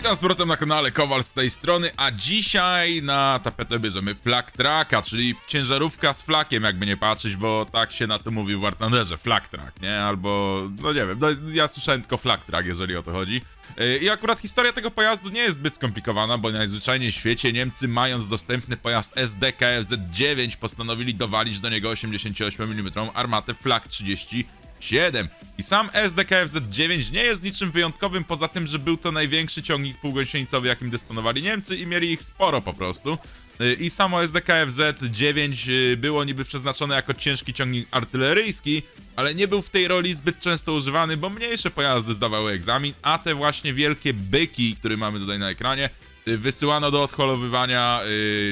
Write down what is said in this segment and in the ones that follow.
Witam z powrotem na kanale Kowal z tej strony, a dzisiaj na tapetę bierzemy Flag Tracka, czyli ciężarówka z flakiem, jakby nie patrzeć, bo tak się na to mówi w War Thunderze, Flag Track, nie? Albo, no nie wiem, no, ja słyszałem tylko Flag Track, jeżeli o to chodzi. Yy, I akurat historia tego pojazdu nie jest zbyt skomplikowana, bo najzwyczajniej w świecie Niemcy, mając dostępny pojazd SDKFZ-9, postanowili dowalić do niego 88 mm armatę Flag 30 7. I sam SDKFZ-9 nie jest niczym wyjątkowym, poza tym, że był to największy ciągnik półgąsienicowy, jakim dysponowali Niemcy i mieli ich sporo po prostu. Y, I samo SDKFZ-9 y, było niby przeznaczone jako ciężki ciągnik artyleryjski, ale nie był w tej roli zbyt często używany, bo mniejsze pojazdy zdawały egzamin, a te właśnie wielkie byki, które mamy tutaj na ekranie, y, wysyłano do odholowywania,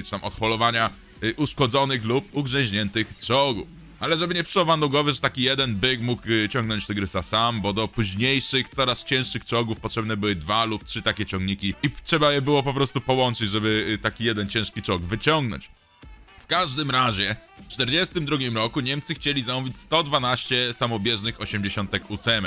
czy tam odholowania uszkodzonych lub ugrzęźniętych czołgów. Ale żeby nie przyszło do głowy, że taki jeden byk mógł y, ciągnąć tygrysa sam, bo do późniejszych, coraz cięższych czołgów potrzebne były dwa lub trzy takie ciągniki i trzeba je było po prostu połączyć, żeby y, taki jeden ciężki czołg wyciągnąć. W każdym razie, w 1942 roku Niemcy chcieli zamówić 112 samobieżnych 88.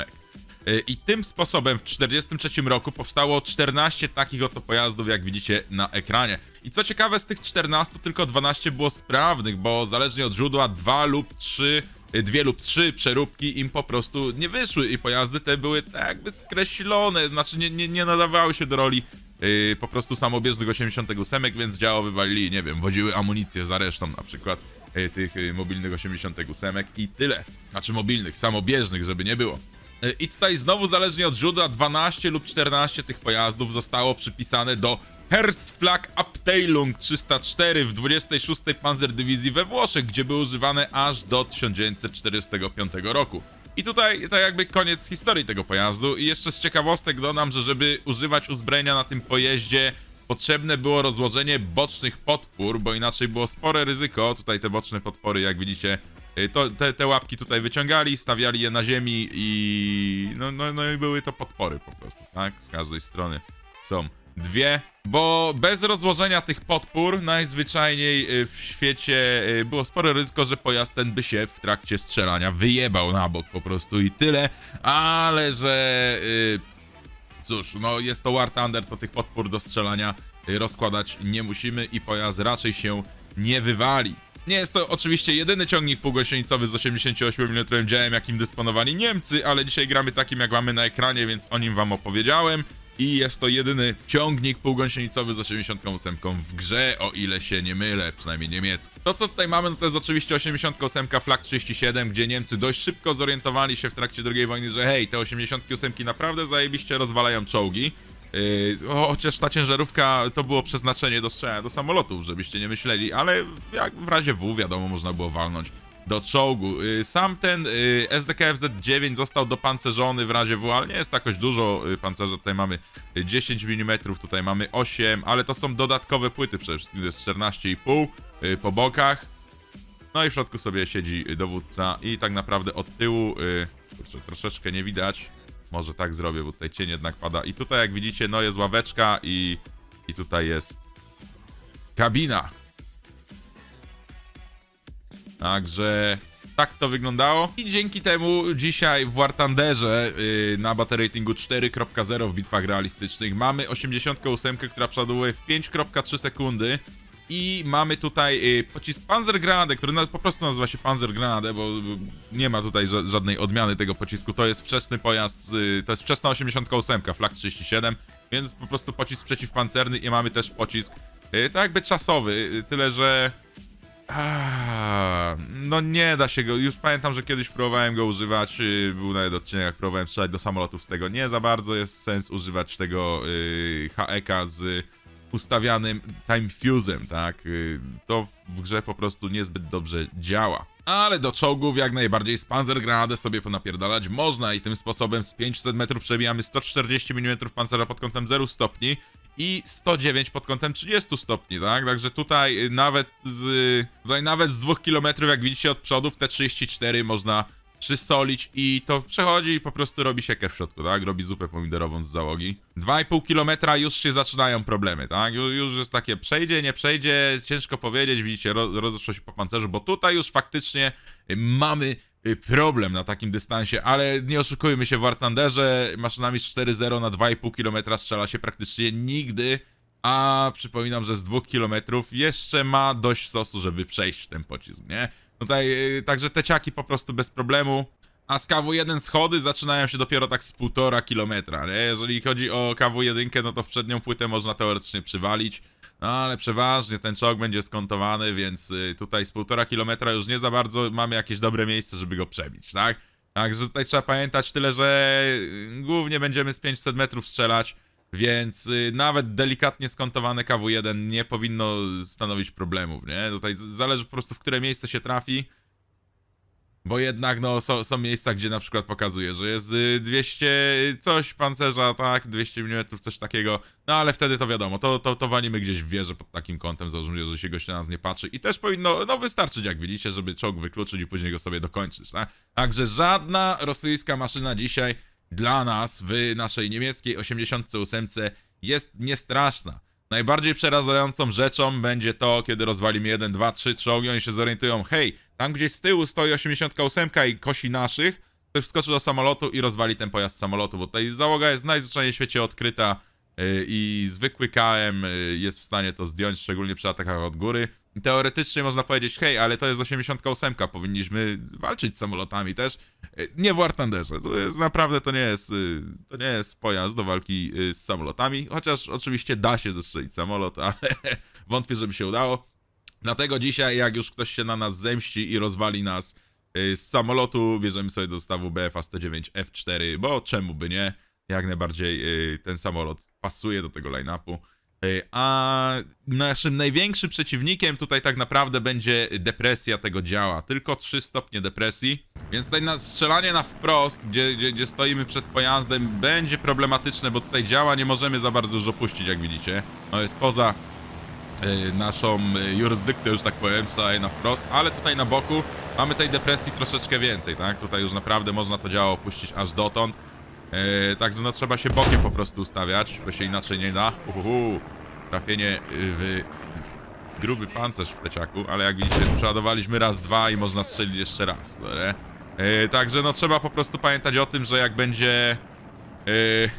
Y, I tym sposobem w 1943 roku powstało 14 takich oto pojazdów, jak widzicie na ekranie. I co ciekawe, z tych 14 tylko 12 było sprawnych, bo zależnie od źródła 2 lub 3 dwie lub trzy przeróbki im po prostu nie wyszły i pojazdy te były tak jakby skreślone, znaczy nie, nie, nie nadawały się do roli yy, po prostu samobieżnych 88, więc działo wywalili, nie wiem, woziły amunicję za resztą na przykład yy, tych yy, mobilnych 88 i tyle. Znaczy mobilnych, samobieżnych, żeby nie było. I tutaj znowu zależnie od źródła 12 lub 14 tych pojazdów zostało przypisane do Hersflag Abteilung 304 w 26 Panzerdywizji we Włoszech, gdzie były używane aż do 1945 roku. I tutaj tak jakby koniec historii tego pojazdu i jeszcze z ciekawostek dodam, że żeby używać uzbrojenia na tym pojeździe potrzebne było rozłożenie bocznych podpór, bo inaczej było spore ryzyko. Tutaj te boczne podpory, jak widzicie, to, te, te łapki tutaj wyciągali, stawiali je na ziemi i no, no, no i były to podpory po prostu, tak? Z każdej strony są dwie, bo bez rozłożenia tych podpór najzwyczajniej y, w świecie y, było spore ryzyko, że pojazd ten by się w trakcie strzelania wyjebał na bok po prostu i tyle, ale że y, cóż, no jest to War Thunder, to tych podpór do strzelania y, rozkładać nie musimy i pojazd raczej się nie wywali. Nie jest to oczywiście jedyny ciągnik półgąsienicowy z 88 mm działem, jakim dysponowali Niemcy, ale dzisiaj gramy takim, jak mamy na ekranie, więc o nim wam opowiedziałem. I jest to jedyny ciągnik półgąsienicowy z 88 w grze, o ile się nie mylę, przynajmniej niemiecki. To co tutaj mamy, no to jest oczywiście 88 Flak 37, gdzie Niemcy dość szybko zorientowali się w trakcie II wojny, że hej, te 88 naprawdę zajebiście rozwalają czołgi. Yy, chociaż ta ciężarówka to było przeznaczenie do strzelania do samolotów, żebyście nie myśleli, ale jak w razie W wiadomo, można było walnąć do czołgu. Y, Sam ten y, SDKFZ-9 został dopancerzony w razie W, ale nie jest to jakoś dużo y, pancerza. Tutaj mamy y, 10 mm, tutaj mamy 8, ale to są dodatkowe płyty przede wszystkim, to jest 14,5 y, po bokach. No i w środku sobie siedzi y, dowódca i tak naprawdę od tyłu, y, kurczę, troszeczkę nie widać. Może tak zrobię, bo tutaj cień jednak pada. I tutaj jak widzicie, no jest ławeczka i, i tutaj jest kabina, Także tak to wyglądało. I dzięki temu dzisiaj w War Thunderze yy, na battle ratingu 4.0 w bitwach realistycznych mamy 88, która przeładowuje w 5.3 sekundy. I mamy tutaj yy, pocisk Panzergranade, który po prostu nazywa się Panzergranade, bo nie ma tutaj ża- żadnej odmiany tego pocisku. To jest wczesny pojazd, yy, to jest wczesna 88, Flak 37, więc po prostu pocisk przeciwpancerny i mamy też pocisk yy, tak jakby czasowy, tyle że no nie da się go. Już pamiętam, że kiedyś próbowałem go używać. Był nawet odcinek, jak próbowałem strzelać do samolotów z tego. Nie za bardzo jest sens używać tego yy, HEK z ustawianym time fuse'em, tak? Yy, To w grze po prostu niezbyt dobrze działa. Ale do czołgów jak najbardziej z Panzergranadę sobie ponapierdalać można i tym sposobem z 500 metrów przebijamy 140 mm pancerza pod kątem 0 stopni i 109 pod kątem 30 stopni, tak? Także tutaj y, nawet z tutaj nawet z 2 km, jak widzicie od przodu w T34 można przysolić i to przechodzi i po prostu robi siekę w środku, tak? Robi zupę pomidorową z załogi. 2,5 km już się zaczynają problemy, tak? Ju- Już jest takie przejdzie, nie przejdzie, ciężko powiedzieć, widzicie, ro, rozeszło się po pancerzu, bo tutaj już faktycznie mamy y, problem na takim dystansie, ale nie oszukujmy się, w War Thunderze maszynami z 4.0 na 2,5 km strzela się praktycznie nigdy, a przypominam, że z 2 km jeszcze ma dość sosu, żeby przejść ten pocisk, nie? Tutaj, y, także te ciaki po prostu bez problemu. A z KW1 schody zaczynają się dopiero tak z półtora kilometra, nie? Jeżeli chodzi o KW1, no to w przednią płytę można teoretycznie przywalić, no ale przeważnie ten czołg będzie skontowany, więc y, tutaj z półtora kilometra już nie za bardzo mamy jakieś dobre miejsce, żeby go przebić, tak? Także tutaj trzeba pamiętać tyle, że y, głównie będziemy z 500 metrów strzelać, więc y, nawet delikatnie skontowane KW1 nie powinno stanowić problemów, nie? Tutaj zależy po prostu w które miejsce się trafi, bo jednak no, są, są miejsca, gdzie na przykład pokazuje, że jest y, 200 coś pancerza, tak, 200 mm, coś takiego, no ale wtedy to wiadomo, to, to, to walimy gdzieś w wieżę pod takim kątem, załóżmy, że się gość na nas nie patrzy i też powinno, no wystarczyć jak widzicie, żeby czołg wykluczyć i później go sobie dokończyć, tak? Także żadna rosyjska maszyna dzisiaj dla nas w naszej niemieckiej 88 jest niestraszna. Najbardziej przerażającą rzeczą będzie to, kiedy rozwalimy 1, 2, 3 czołgi, oni się zorientują, hej, tam gdzieś z tyłu stoi 88 i kosi naszych, to wskoczy do samolotu i rozwali ten pojazd samolotu, bo tutaj załoga jest najzwyczajniej w świecie odkryta i zwykły KM yy, jest w stanie to zdjąć, szczególnie przy atakach od góry. Teoretycznie można powiedzieć, hej, ale to jest 88, powinniśmy walczyć z samolotami też. Yy, Nie w War Thunderze, to jest naprawdę, to nie jest, to nie jest pojazd do walki z samolotami, chociaż oczywiście da się zestrzelić samolot, ale wątpię, żeby się udało. Dlatego dzisiaj, jak już ktoś się na nas zemści i rozwali nas z samolotu, bierzemy sobie do zestawu BFA 109 F4, bo czemu by nie? Jak najbardziej ten samolot pasuje do tego line-upu. Y, A naszym największym przeciwnikiem tutaj tak naprawdę będzie depresja tego działa. Tylko 3 stopnie depresji. Więc tutaj na strzelanie na wprost, gdzie, gdzie, gdzie stoimy przed pojazdem, będzie problematyczne, bo tutaj działa nie możemy za bardzo dużo puścić, jak widzicie. No jest poza y, naszą y, jurysdykcję, już tak powiem, strzelaj na wprost, ale tutaj na boku mamy tej depresji troszeczkę więcej, tak? Tutaj już naprawdę można to działo opuścić aż dotąd. E, także no trzeba się bokiem po prostu ustawiać, bo się inaczej nie da. Uhuhu. Trafienie y, w gruby pancerz w teciaku, ale jak widzicie przeładowaliśmy raz, dwa i można strzelić jeszcze raz? E, Także no trzeba po prostu pamiętać o tym, że jak będzie... e,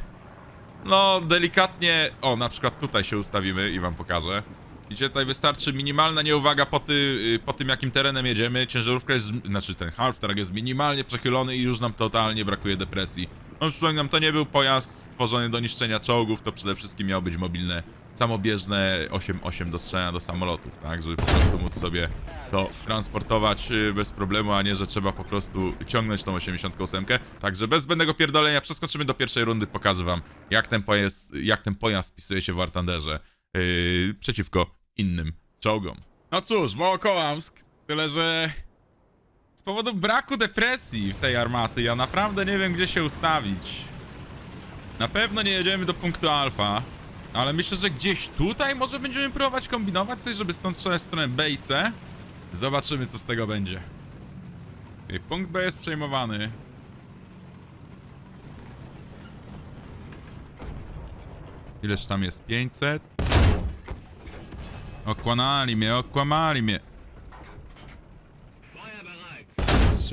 no, delikatnie. O, na przykład tutaj się ustawimy i wam pokażę. Widzicie, tutaj wystarczy minimalna nieuwaga po, ty, y, po tym, jakim terenem jedziemy. Ciężarówka jest, znaczy ten half track jest minimalnie przechylony i już nam totalnie brakuje depresji. No, przypominam, to nie był pojazd stworzony do niszczenia czołgów, to przede wszystkim miało być mobilne, samobieżne 8-8 do strzelania do samolotów, tak? Żeby po prostu móc sobie to transportować y, bez problemu, a nie, że trzeba po prostu ciągnąć tą 88. Także bez zbędnego pierdolenia przeskoczymy do pierwszej rundy, pokażę wam, jak ten pojazd, jak ten pojazd spisuje się w War Thunderze yy, przeciwko innym czołgom. No cóż, Wołokołamsk, tyle że z powodu braku depresji w tej armaty ja naprawdę nie wiem, gdzie się ustawić. Na pewno nie jedziemy do punktu alfa, ale myślę, że gdzieś tutaj może będziemy próbować kombinować coś, żeby stąd strzelać w stronę B i C. Zobaczymy, co z tego będzie. Okej, punkt B jest przejmowany. Ileż tam jest? 500? Okłamali mnie, okłamali mnie.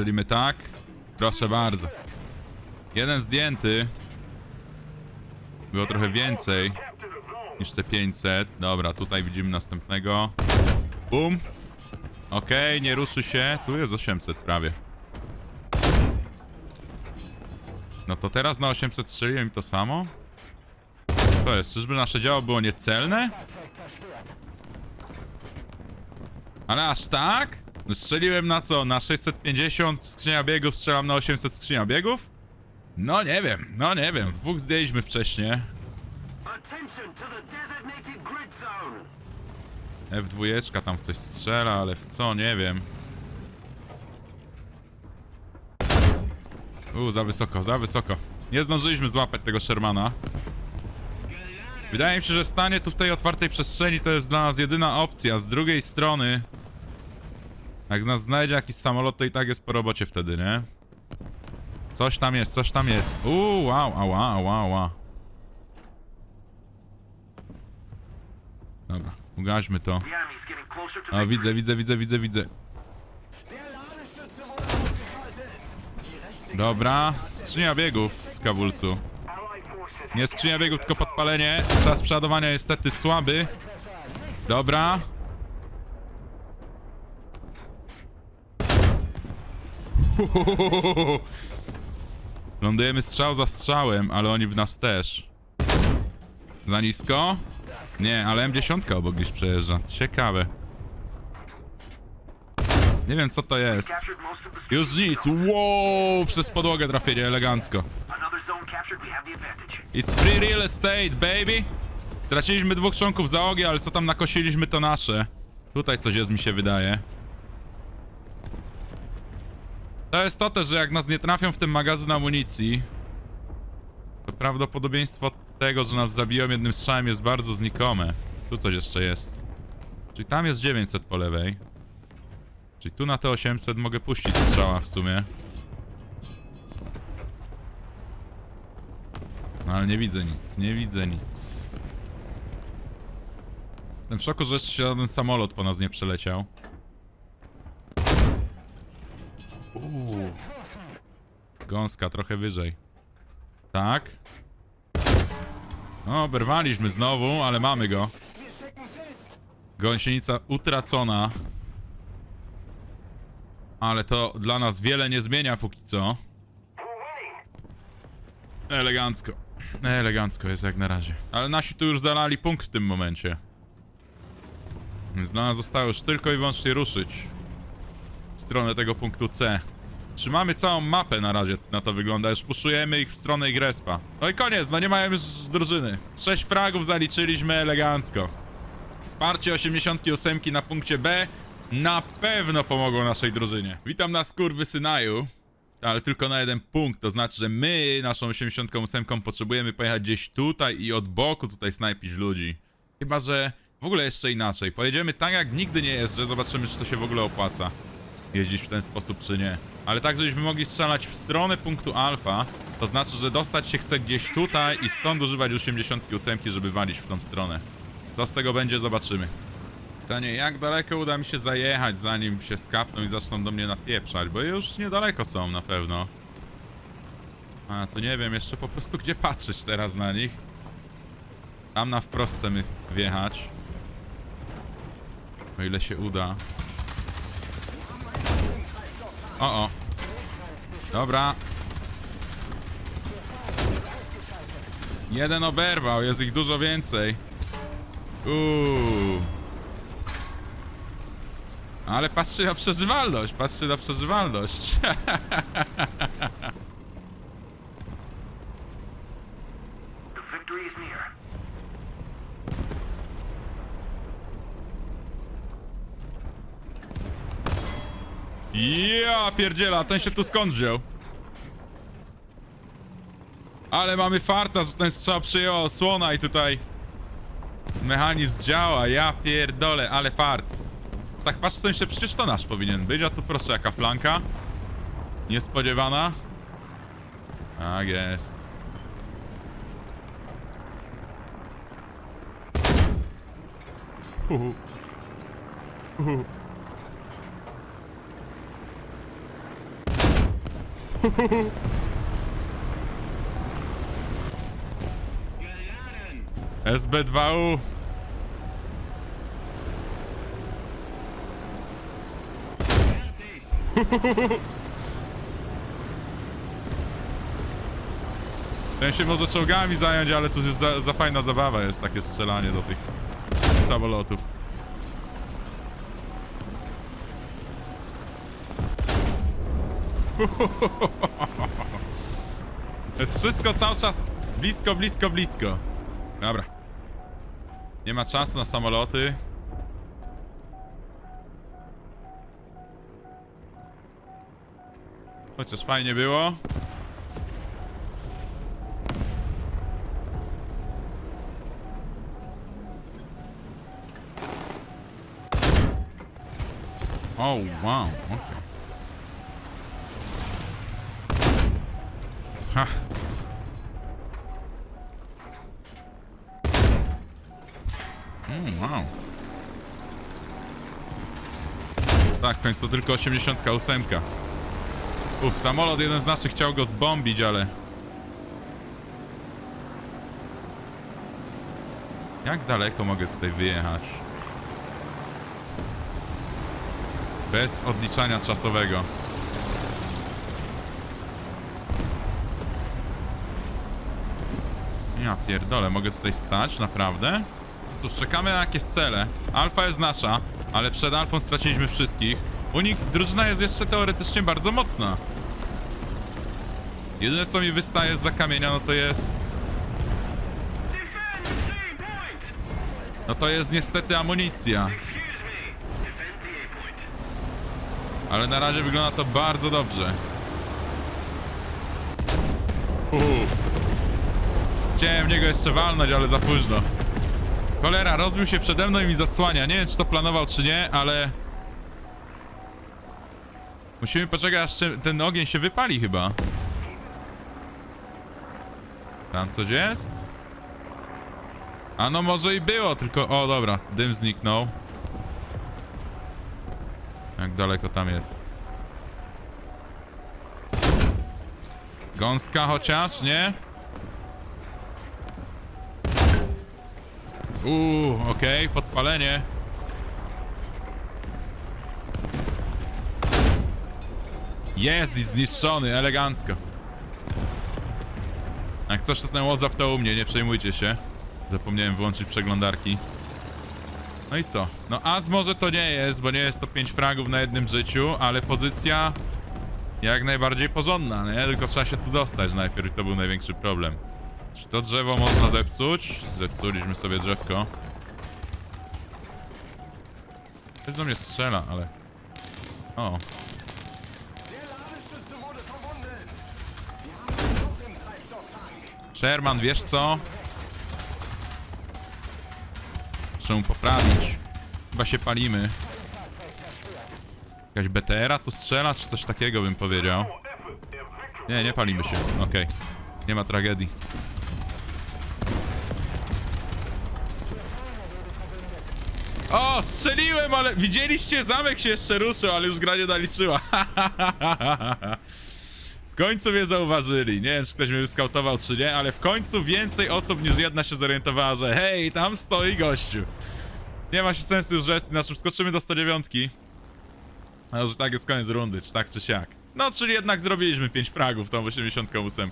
Strzelimy tak. Proszę bardzo. Jeden zdjęty. Było trochę więcej niż te 500. Dobra, tutaj widzimy następnego. Bum. Okej, nie ruszy się. Tu jest 800 prawie. No to teraz na 800 strzeliłem im to samo? Co jest? Czyżby nasze działo było niecelne? Ale aż tak? Strzeliłem na co? Na 650 skrzynia biegów, strzelam na 800 skrzynia biegów? No nie wiem, no nie wiem. Dwóch zdjęliśmy wcześniej. Attention to the designated grid zone. F2 tam w coś strzela, ale w co? Nie wiem. U, za wysoko, za wysoko. Nie zdążyliśmy złapać tego Shermana. Wydaje mi się, że stanie tu w tej otwartej przestrzeni to jest dla nas jedyna opcja. Z drugiej strony... Jak nas znajdzie jakiś samolot, to i tak jest po robocie wtedy, nie? Coś tam jest, coś tam jest. Uuu, wow, ała, ała, ała. Dobra, ugaźmy to. A widzę, widzę, widzę, widzę, widzę. Dobra, skrzynia biegów w kabulcu. Nie skrzynia biegów, tylko podpalenie. Czas przeładowania niestety słaby. Dobra. Lądujemy strzał za strzałem, ale oni w nas też. Za nisko? Nie, ale M10 obok gdzieś przejeżdża. Ciekawe. Nie wiem co to jest. Już nic. Wow, przez podłogę trafienie elegancko. It's free real estate, baby! Straciliśmy dwóch członków załogi, ale co tam nakosiliśmy to nasze. Tutaj coś jest, mi się wydaje. To jest to też, że jak nas nie trafią w ten magazyn amunicji, to prawdopodobieństwo tego, że nas zabiją jednym strzałem jest bardzo znikome. Tu coś jeszcze jest. Czyli tam jest 900 po lewej. Czyli tu na te 800 mogę puścić strzała w sumie. No ale nie widzę nic, nie widzę nic. Jestem w szoku, że jeszcze żaden samolot po nas nie przeleciał. Uuu. Gąska trochę wyżej. Tak. No, oberwaliśmy znowu, ale mamy go. Gąsienica utracona. Ale to dla nas wiele nie zmienia póki co. Elegancko. Elegancko jest jak na razie. Ale nasi tu już zalali punkt w tym momencie. Więc dla nas zostało już tylko i wyłącznie ruszyć stronę tego punktu C. Trzymamy całą mapę na razie, na to wygląda. Już puszujemy ich w stronę Igrespa. No i koniec, no nie mają już drużyny. Sześć fragów zaliczyliśmy elegancko. Wsparcie 88 na punkcie B na pewno pomogło naszej drużynie. Witam na skurwysynaju. Ale tylko na jeden punkt, to znaczy, że my naszą 88 potrzebujemy pojechać gdzieś tutaj i od boku tutaj snajpić ludzi. Chyba, że w ogóle jeszcze inaczej. Pojedziemy tak jak nigdy nie jeżdżę, zobaczymy czy to się w ogóle opłaca. Jeździć w ten sposób czy nie. Ale tak, żebyśmy mogli strzelać w stronę punktu alfa, to znaczy, że dostać się chce gdzieś tutaj i stąd używać 88, żeby walić w tą stronę. Co z tego będzie, zobaczymy. Pytanie, jak daleko uda mi się zajechać, zanim się skapną i zaczną do mnie napieprzać, bo już niedaleko są na pewno. A, to nie wiem jeszcze po prostu gdzie patrzeć teraz na nich. Tam na wprost chcemy wjechać. O ile się uda. O, o. Dobra. Jeden oberwał, jest ich dużo więcej. Uuu. Ale patrzy na przeżywalność, patrzy na przeżywalność. Ja pierdziela, ten się tu skąd wziął? Ale mamy farta, że ten strzał przyjęła osłona i tutaj mechanizm działa, ja pierdolę, ale fart. Tak patrz w sensie, przecież to nasz powinien być, a tu proszę jaka flanka. Niespodziewana. Tak jest. Uhu. Uhu. SB2U. Ten się może czołgami zająć, ale to jest za, za fajna zabawa jest takie strzelanie do tych samolotów. To jest wszystko cały czas blisko, blisko, blisko. Dobra. Nie ma czasu na samoloty. Chociaż fajnie było. O, wow, okej. Ha. Mm, wow. Tak, końcu tylko 88. Uf, samolot jeden z naszych chciał go zbombić, ale... Jak daleko mogę tutaj wyjechać? Bez odliczania czasowego. Ja pierdolę, mogę tutaj stać? Naprawdę? Cóż, czekamy na jakieś cele. Alfa jest nasza, ale przed alfą straciliśmy wszystkich. U nich drużyna jest jeszcze teoretycznie bardzo mocna. Jedyne co mi wystaje z kamienia, no to jest... No to jest niestety amunicja. Ale na razie wygląda to bardzo dobrze. Uff. Chciałem w niego jeszcze walnąć, ale za późno. Cholera, rozbił się przede mną i mi zasłania. Nie wiem, czy to planował, czy nie, ale... Musimy poczekać, aż ten ogień się wypali chyba. Tam coś jest? A no może i było, tylko... O, dobra, dym zniknął. Jak daleko tam jest? Gąska chociaż, nie? Uuu, okej, podpalenie. Jest i zniszczony, elegancko. Jak coś to ten WhatsApp to u mnie, nie przejmujcie się. Zapomniałem wyłączyć przeglądarki. No i co? No as może to nie jest, bo nie jest to 5 fragów na jednym życiu, ale pozycja jak najbardziej porządna, nie? Tylko trzeba się tu dostać najpierw i to był największy problem. Czy to drzewo można zepsuć? Zepsuliśmy sobie drzewko. Ktoś do mnie strzela, ale... O. Sherman, wiesz co? Muszę mu poprawić. Chyba się palimy. Jakaś BTR-a tu strzela, czy coś takiego bym powiedział. Nie, nie palimy się. Okej. Nie ma tragedii. O, strzeliłem, ale widzieliście? Zamek się jeszcze ruszył, ale już gra nie naliczyła. W końcu mnie zauważyli. Nie wiem, czy ktoś mnie wyskautował, czy nie, ale w końcu więcej osób niż jedna się zorientowała, że hej, tam stoi gościu. Nie ma się sensu już rzec, naszym skoczymy do 109. A że tak jest koniec rundy, czy tak, czy siak. No, czyli jednak zrobiliśmy 5 fragów tą 88.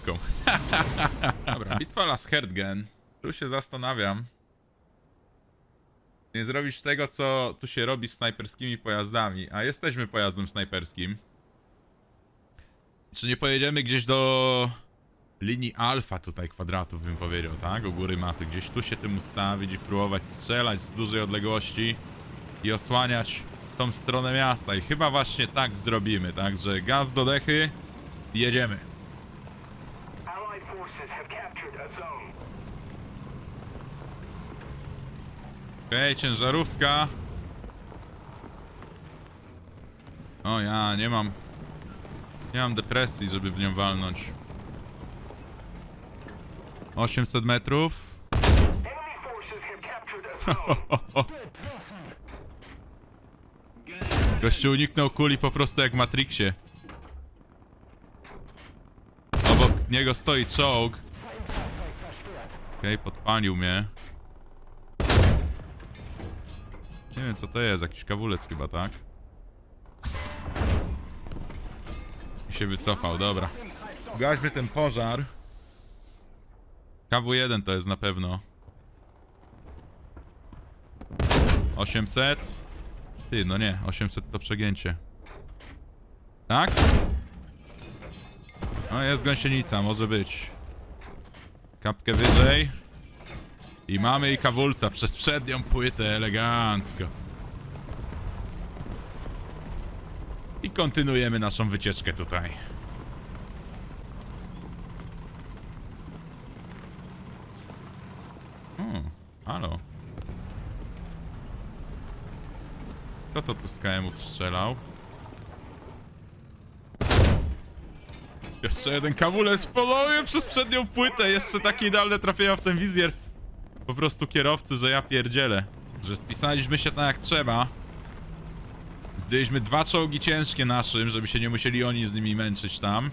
Dobra, bitwa Last Herdgen. Tu się zastanawiam. Nie zrobić tego, co tu się robi z snajperskimi pojazdami, a jesteśmy pojazdem snajperskim. Czy nie pojedziemy gdzieś do linii alfa tutaj kwadratów, bym powiedział, tak? U góry mapy. Gdzieś tu się tym ustawić i próbować strzelać z dużej odległości i osłaniać tą stronę miasta. I chyba właśnie tak zrobimy, tak? Że gaz do dechy i jedziemy. Okej, ciężarówka. O ja, nie mam... Nie mam depresji, żeby w nią walnąć. 800 metrów. Gościu uniknął kuli po prostu jak w Matrixie. Obok niego stoi czołg. Okej, podpalił mnie. Nie wiem co to jest, jakiś kawulec chyba, tak? I się wycofał, dobra. Gaśmy ten pożar. KW1 to jest na pewno. 800. Ty, no nie, 800 to przegięcie. Tak? No jest gąsienica, może być. Kapkę wyżej. I mamy i kawulca przez przednią płytę, elegancko. I kontynuujemy naszą wycieczkę tutaj. O, halo. Kto to tu z KM-ów strzelał? Jeszcze jeden kamulec ponownie przez przednią płytę. Jeszcze takie idealne trafienia w ten wizjer. Po prostu kierowcy, że ja pierdzielę. Że spisaliśmy się tak jak trzeba. Zdjęliśmy dwa czołgi ciężkie naszym, żeby się nie musieli oni z nimi męczyć tam.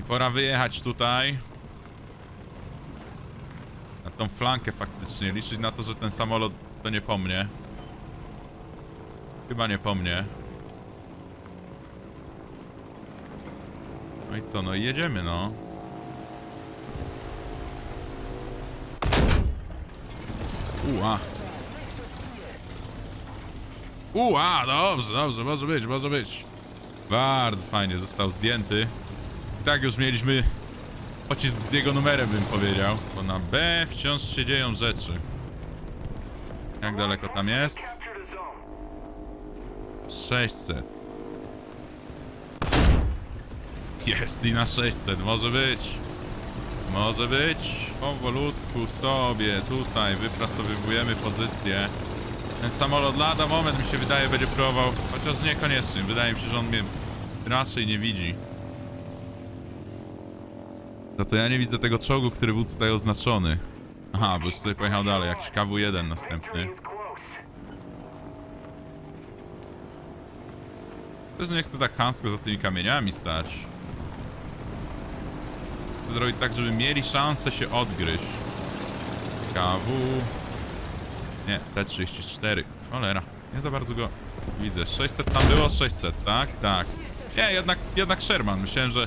I pora wyjechać tutaj. Na tą flankę faktycznie. Liczyć na to, że ten samolot to nie po mnie. Chyba nie po mnie. No i co, no i jedziemy, no. Ua. Ua, dobrze, dobrze, może być, może być. Bardzo fajnie, został zdjęty. I tak już mieliśmy pocisk z jego numerem, bym powiedział. Bo na B wciąż się dzieją rzeczy. Jak daleko tam jest? Captured a zone. 600. Jest i na 600, może być. Może być. Powolutku sobie tutaj wypracowywujemy pozycję. Ten samolot lada moment mi się wydaje będzie próbował, chociaż niekoniecznie. Wydaje mi się, że on mnie raczej nie widzi. No to ja nie widzę tego czołgu, który był tutaj oznaczony. Aha, bo już sobie pojechał dalej, jakiś KW-1 następny. Też nie chcę tak chamsko za tymi kamieniami stać. Chcę zrobić tak, żeby mieli szansę się odgryźć. KW... Nie, T34. Cholera, nie za bardzo go widzę. 600 tam było? 600, tak? Tak. Nie, jednak, jednak Sherman. Myślałem, że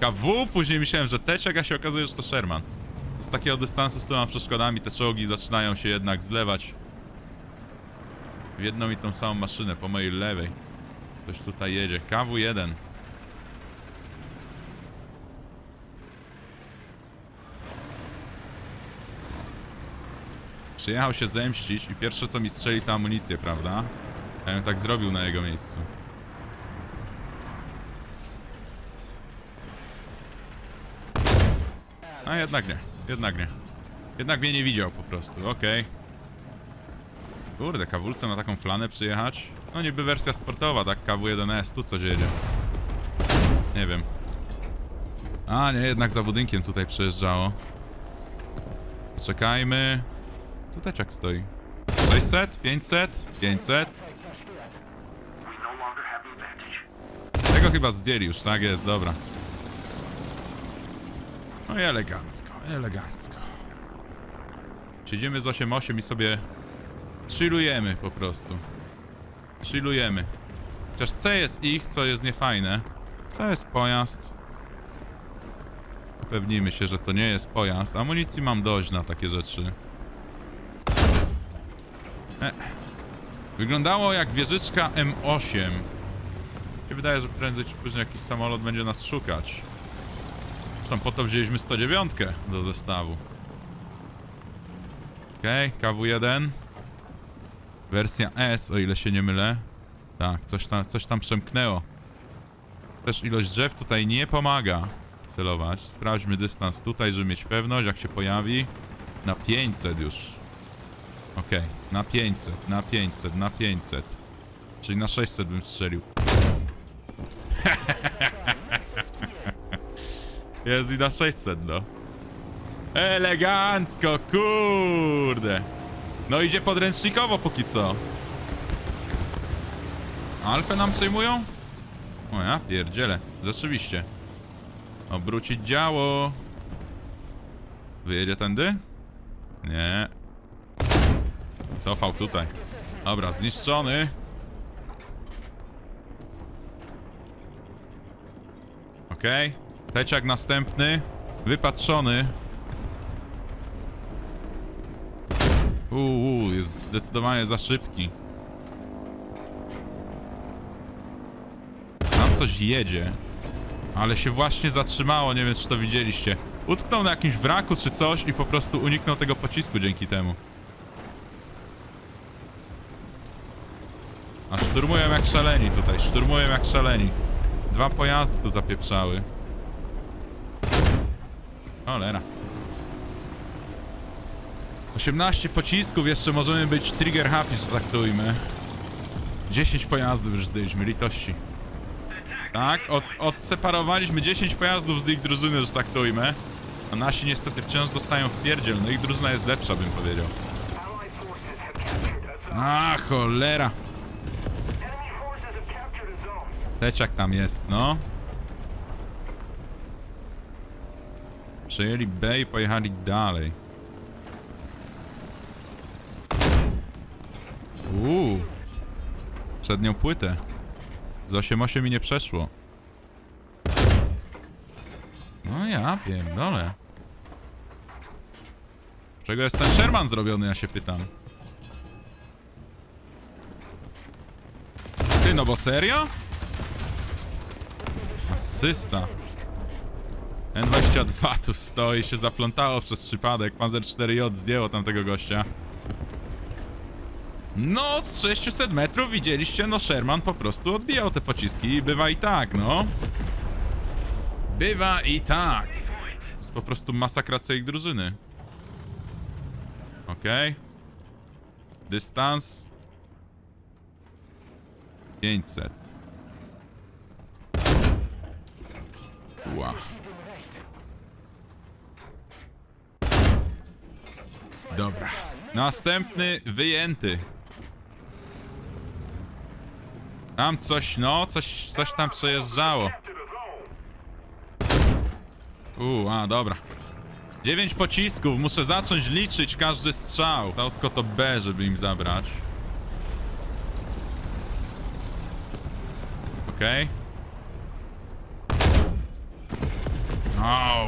KW, później myślałem, że Teczek, a się okazuje, że to Sherman. Z takiego dystansu z tyloma przeszkodami te czołgi zaczynają się jednak zlewać w jedną i tą samą maszynę po mojej lewej. Ktoś tutaj jedzie. KW1. Przyjechał się zemścić i pierwsze co mi strzeli to amunicję, prawda? Ja bym tak zrobił na jego miejscu. A jednak nie, jednak nie. Jednak mnie nie widział po prostu, okej. Kurde, kawulce na taką flanę przyjechać? No niby wersja sportowa, tak? KW1S, tu coś jedzie. Nie wiem. A, nie, jednak za budynkiem tutaj przejeżdżało. Czekajmy. Tu teczek stoi. 600? 500? 500? We no longer have the advantage. Tego chyba zdjęli już, tak jest, dobra. No i elegancko, elegancko. Siedzimy z 8.8 i sobie chillujemy po prostu. Chillujemy. Chociaż C jest ich, co jest niefajne. To jest pojazd. Upewnijmy się, że to nie jest pojazd. Amunicji mam dość na takie rzeczy. E. Wyglądało jak wieżyczka M8. Mi wydaje, że prędzej czy później jakiś samolot będzie nas szukać. Zresztą po to wzięliśmy 109 do zestawu. Okej, KW1. Wersja S, o ile się nie mylę. Tak, coś tam, coś tam przemknęło. Też ilość drzew tutaj nie pomaga celować. Sprawdźmy dystans tutaj, żeby mieć pewność, jak się pojawi. Na 500 już. Okej, na 500, na 500, na 500. Czyli na 600 bym strzelił. Jest i na 600, no. Elegancko, kurde. No idzie podręcznikowo póki co. Alfę nam przejmują? O ja pierdzielę, rzeczywiście. Obrócić działo. Wyjedzie tędy? Nie. Cofał tutaj. Dobra, zniszczony. Okej. Teciak następny. Wypatrzony. Uuu, jest zdecydowanie za szybki. Tam coś jedzie. Ale się właśnie zatrzymało, nie wiem czy to widzieliście. Utknął na jakimś wraku czy coś i po prostu uniknął tego pocisku dzięki temu. A szturmują jak szaleni tutaj, szturmują jak szaleni. Dwa pojazdy tu zapieprzały. Cholera. 18 pocisków, jeszcze możemy być trigger happy, że tak to ujmę. 10 pojazdów już zdjęliśmy, litości. Tak, od, odseparowaliśmy 10 pojazdów z ich drużyny, że tak to ujmę. A nasi niestety wciąż dostają w pierdziel, no ich drużyna jest lepsza, bym powiedział. A, cholera. Teciak tam jest, no. Przejęli B i pojechali dalej. Uuu. Przednią płytę. Z 8-8 mi nie przeszło. No ja pierdolę. Czego jest ten Sherman zrobiony, ja się pytam. Ty, no bo serio? Asysta. N22 tu stoi, się zaplątało przez przypadek. Panzer 4J zdjęło tamtego gościa. No, z 600 metrów widzieliście, no Sherman po prostu odbijał te pociski bywa i tak, no. Bywa i tak. To jest po prostu masakracja ich drużyny. Okej. Dystans. 500. Ła. Dobra. Następny wyjęty. Tam coś, no, coś, coś tam przejeżdżało. U, a dobra. 9 pocisków, muszę zacząć liczyć każdy strzał. Stał tylko to B, żeby im zabrać. Okej. O,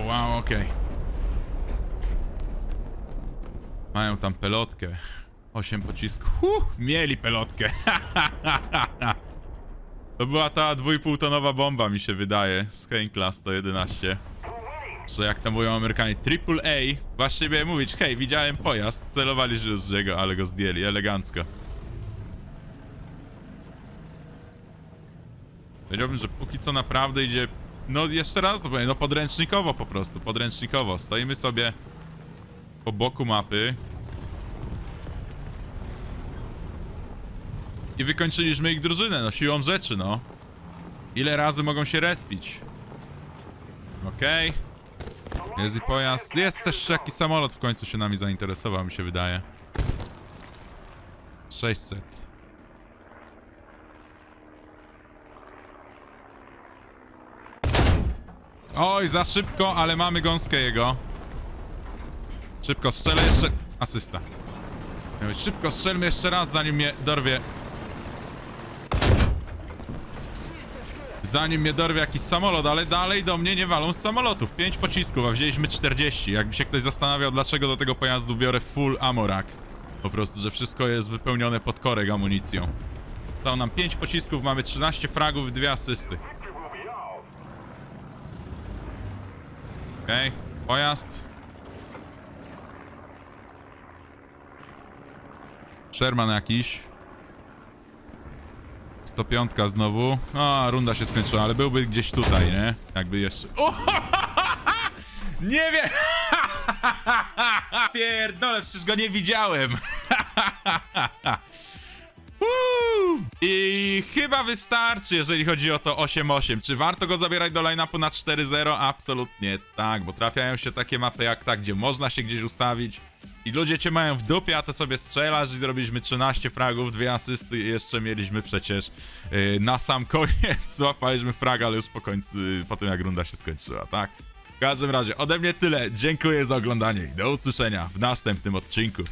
wow, okej. Mają tam pelotkę. 8 pocisków. Huh, mieli pelotkę. to była ta 2,5 tonowa bomba, mi się wydaje. Z Henkla 111. Że jak tam mówią Amerykanie, triple A. Właśnie miałem mówić, hej, widziałem pojazd, celowali niego, ale go zdjęli, elegancko. Powiedziałbym, że póki co naprawdę idzie, no jeszcze raz to powiem, no podręcznikowo po prostu, podręcznikowo. Stoimy sobie po boku mapy. I wykończyliśmy ich drużynę, no siłą rzeczy, no. Ile razy mogą się respić? Okej. Jest i pojazd. Jest też jakiś samolot w końcu się nami zainteresował, mi się wydaje. 600. Oj, za szybko, ale mamy gąskę jego. Szybko strzelę jeszcze. Asysta. Szybko strzelmy jeszcze raz, zanim mnie dorwie. Zanim mnie dorwie jakiś samolot, ale dalej do mnie nie walą z samolotów. 5 pocisków, a wzięliśmy 40. Jakby się ktoś zastanawiał, dlaczego do tego pojazdu biorę full amorak. Po prostu, że wszystko jest wypełnione pod korek amunicją. Stało nam 5 pocisków, mamy 13 fragów i 2 asysty. Okej, pojazd. Sherman jakiś. 105 znowu. A, runda się skończyła, ale byłby gdzieś tutaj, nie? Jakby jeszcze... O! Nie wiem! Pierdolę, przecież go nie widziałem. I chyba wystarczy, jeżeli chodzi o to 8-8. Czy warto go zabierać do line-upu na 4-0? Absolutnie tak, bo trafiają się takie mapy jak ta, gdzie można się gdzieś ustawić i ludzie cię mają w dupie, a ty sobie strzelasz i zrobiliśmy 13 fragów, dwie asysty i jeszcze mieliśmy przecież yy, na sam koniec złapaliśmy frag, ale już po końcu, po tym jak runda się skończyła, tak? W każdym razie, ode mnie tyle. Dziękuję za oglądanie i do usłyszenia w następnym odcinku.